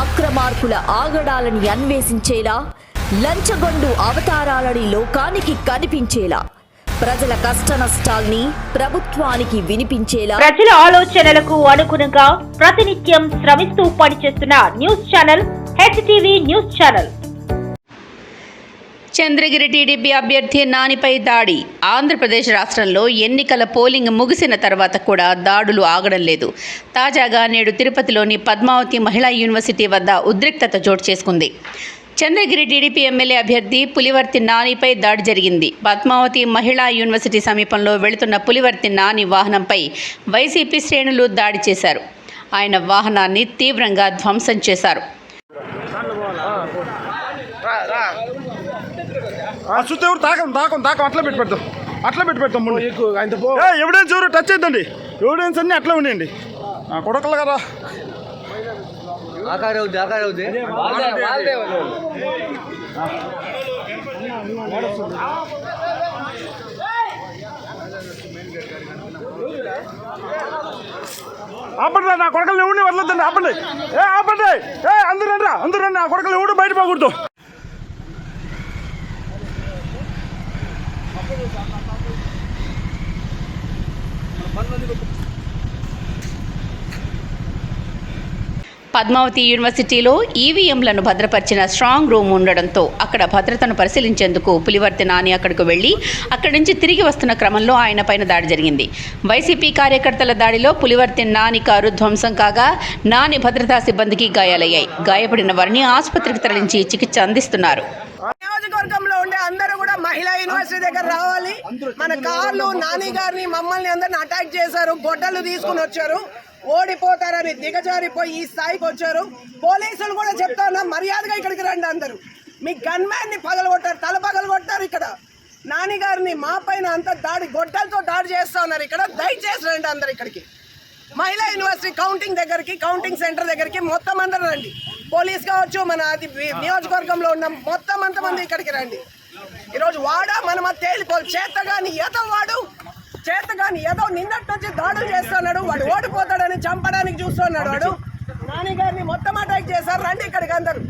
అక్రమార్కుల ఆగడాలని అన్వేషించేలా లంచగొండు అవతారాలని లోకానికి కనిపించేలా ప్రజల కష్ట నష్టాల్ని ప్రభుత్వానికి వినిపించేలా. ప్రజల ఆలోచనలకు అనుగుణంగా ప్రతినిత్యం శ్రమిస్తూ పనిచేస్తున్న news channel HTV news channel. Chandragiri TDP అభ్యర్థి నానిపై దాడి. ఆంధ్రప్రదేశ్ రాష్ట్రంలో ఎన్నికల పోలింగ్ ముగిసిన తర్వాత కూడా దాడులు ఆగడం లేదు. తాజాగా నేడు తిరుపతిలోని పద్మావతి మహిళా యూనివర్సిటీ వద్ద ఉద్రిక్తత చోటు చేసుకుంది. చంద్రగిరి టీడీపీ ఎమ్మెల్యే అభ్యర్థి పులివర్తి నానిపై దాడి జరిగింది. పద్మావతి మహిళా యూనివర్సిటీ సమీపంలో వెళుతున్న పులివర్తి నాని వాహనంపై వైసీపీ శ్రేణులు దాడి చేశారు. ఆయన వాహనాన్ని తీవ్రంగా ధ్వంసం చేశారు. ఆ సుత్తి ఎవరు? తాకం తాకం తాకం. అట్లా పెట్టి పెడతాం. అట్లా పెట్టి పెడతాం ఎవిడెన్స్ ఎవరు? టచ్ చేద్దండి. ఎవిడెన్స్ అన్నీ అట్లా ఉన్నాయండి. ఆ కొడకలు కదా. ఆకారం అవుద్ది ఆకారం అవుద్ది ఆపండి రా, నా కొడకలు ఎవరిని వదలొద్దండి. ఆపండి. ఏ ఆపండి. ఏ అందరూ రండి అందరూ రండి. నా కొడకలు ఎవడు బయట పోకూడదు. పద్మావతి యూనివర్సిటీలో ఈవీఎంలను భద్రపరిచిన స్ట్రాంగ్ రూమ్ ఉండడంతో అక్కడ భద్రతను పరిశీలించేందుకు పులివర్తి నాని అక్కడికి వెళ్ళి అక్కడి నుంచి తిరిగి వస్తున్న క్రమంలో ఆయన పైన దాడి జరిగింది. వైసీపీ కార్యకర్తల దాడిలో పులివర్తి నాని కారు ధ్వంసం కాగా నాని భద్రతా సిబ్బందికి గాయాలయ్యాయి. గాయపడిన వారిని ఆసుపత్రికి తరలించి చికిత్స అందిస్తున్నారు నియోజకవర్గంలో ఉండే అందరూ కూడా మహిళా యూనివర్సిటీ దగ్గర రావాలి. మన కార్లు నాని గారిని మమ్మల్ని అందరిని అటాక్ చేశారు గొడ్డలు తీసుకుని వచ్చారు. ఓడిపోతారని దిగజారిపోయి ఈ స్థాయికి వచ్చారు. పోలీసులు కూడా చెప్తా ఉన్నా మర్యాదగా ఇక్కడికి రండి అందరూ. మీ గన్ మ్యాన్ని పగలగొట్టారు తల పగలగొట్టారు ఇక్కడ. నాని గారిని మా పైన అంత దాడి గొడ్డలతో దాడి చేస్తా ఉన్నారు ఇక్కడ. దయచేసి రండి అందరు ఇక్కడికి. మహిళా యూనివర్సిటీ కౌంటింగ్ దగ్గరికి కౌంటింగ్ సెంటర్ దగ్గరికి మొత్తం అందరూ రండి. పోలీస్ కావచ్చు మన అది నియోజకవర్గంలో ఉన్న మొత్తం అంతమంది ఇక్కడికి రండి. ఈరోజు వాడా? మనం తేలిపోదు. తేలిపోవాలి చేత కానీ ఏదో వాడు. చేత కానీ ఏదో నిన్నటి నుంచి దాడులు చేస్తున్నాడు. వాడు ఓడిపోతాడని చంపడానికి చూస్తున్నాడు వాడు. నాని గారిని మొత్తం అటాక్ చేశారు. రండి ఇక్కడికి అందరు.